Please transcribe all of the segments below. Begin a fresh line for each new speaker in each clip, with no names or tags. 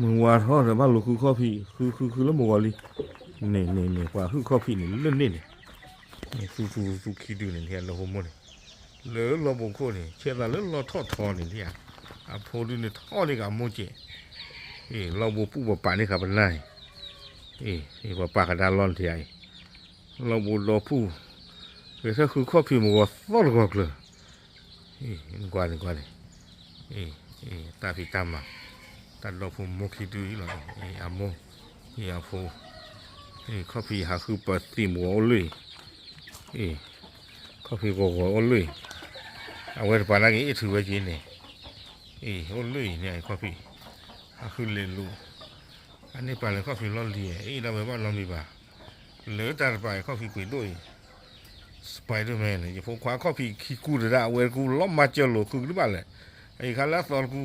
มึงว่าทอดแต่ว่านลูกคือข้อพี่คือคือคือแล้วมึงว่าลินี่ยเนี่นี่ว่าคือข้อพี่เนี่ยเล่นนี่นี่นี่ฟูฟูฟูคิดดูเนี่เทียนเราหัวมันเหลือเราบุกคนนี่ยเชื่อเราแล้วเราทอดทอเนี่เทียอะพอดูเนี่ยทอดนี่กับมุ่งเจเอ้เราบุปุ๊บป่านี่กับเป็นไรเอ้เอ้ว่าปากระดานร้อนเทียเราบุรอผู้เดี๋ยวถ้าคือข้อพี่มึงว่าทอดก็เลยเอ้กว่านี่กว่านี่เอ้เอ้ตาพี่ตามมา ตัดลอผมมคิดูอีหล่ะเออาโมเออาโฟเอ้ข้อพีหาคือปฏิมัวเลยเอ้ข้อพีโก็หัวเลยเอาไว้ปานักอีถือไว้จีนี่เอโอเลยเนี่ยข้อพีหาคือเลลูอันนี้ปาเลยข้อพีล้อเลียเอ้เราไม่ว่าเรามีบ่าเหลือแต่ไปข้อพีกุยด้วยสไปเดอร์แมนเนี่ยผมคว้าข้อพีขี้กูเลยนะเวลกูล้อมมาเจอหลคือหรือเปล่าเลยไอ้ข้าแล้วตอนกู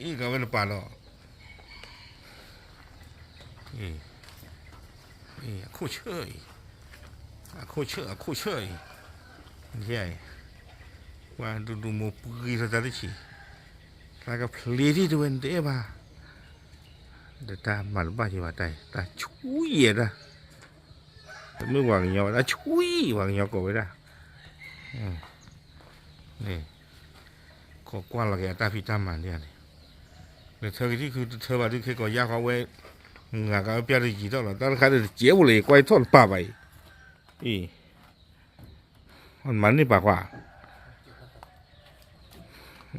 อีก็ไม่ได้ปาเนาะเออเออคู่เชยอะคู่เชยคู่เชยใช่ว่าะ ดี๋ยวตามันบ้าจีว่าตายตาชุยอะไม่หวังยอตาชุยหวังยอก็ไม่ได้อืมนี่ก็กว้างละแกตาพี่ตามันเนี่ยนี่แต่เธอที่คือเธอว่าที่เคยก่อยากเอาไว้ 俺刚变成激动了，但是还是节目里关错了八百，咦，蛮的八卦，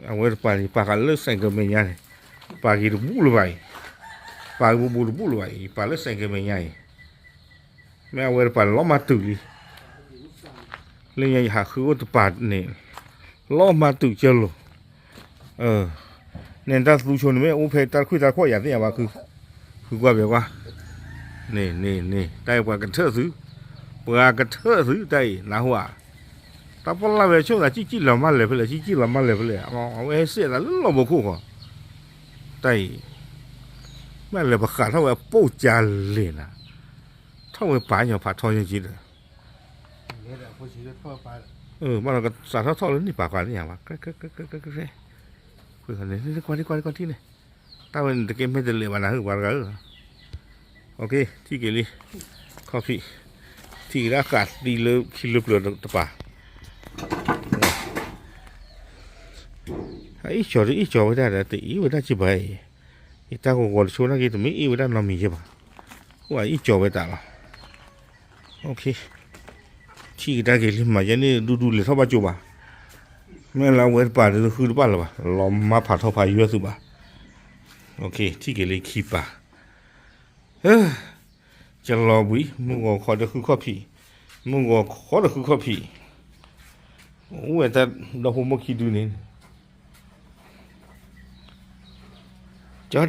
我是把你把俺老三个没伢的，把给都不了吧，把我不了不了吧，把老三个没伢的，没我是把老马肚里，人家一下喝我都把呢，老马肚叫了，嗯，人家苏州那边我陪他回他过夜的呀吧去。 คือกว่าแบบว่านี่นี่นี่ได้กว่ากระเทอะซื้อปลากระเทอะซื้อได้นะหัวแตาปลาเวช่วงละจี้จี้ละมาเลยไปเลยจี้จี้ละมาเลยไปเลยอ๋อเอาไว้เสียละเราบ่คู่ก็ได้แม่เลยประกาศเท่าว่าปูจานเลยนะเท่าว่าป่าอย่างผาทองอย่างจีเลย
นี่แหละผู้ชีวิตทั่วไป
เออมันก็สาทอทๆเลยนี่ปากกว่านี่อย่างวะก็ก็ก็ก็ก็ก็เพื่อนนี่นี่กว่านี่กว่านี่กว่าที่เกมไม่ได้เลยวันนั้นกว่าก็โอเคที่เกลีคอฟฟี่ที่อากาศดีเลย คิดเลือดตะป่าไอ้จอดไอ้จอดไม่ได้แต่ตีไม่ได้จีบไปอ้ตาก็กดชวนนักกีฬาไม่อีไม่ได้นอมีใช่ปะว่าอ้จอดไม่ได้ละโอเคที่ได้เกลิมาอย่างนี้ดูดูเลยเท่าปัจจุบันแม่เราเวทป่าเดี๋ยวคือป่าหรอปะล้อมมาผัดเท่าพายุสุบะ โอเคที่เกลิคีป่าเออจะรอบุยมึงก็ขอเดี๋ยวคือข้อผีมึงก็ขอเดี๋ยวคือข้อผีโอ้แต่เราผมมาคิดดูนี่จอ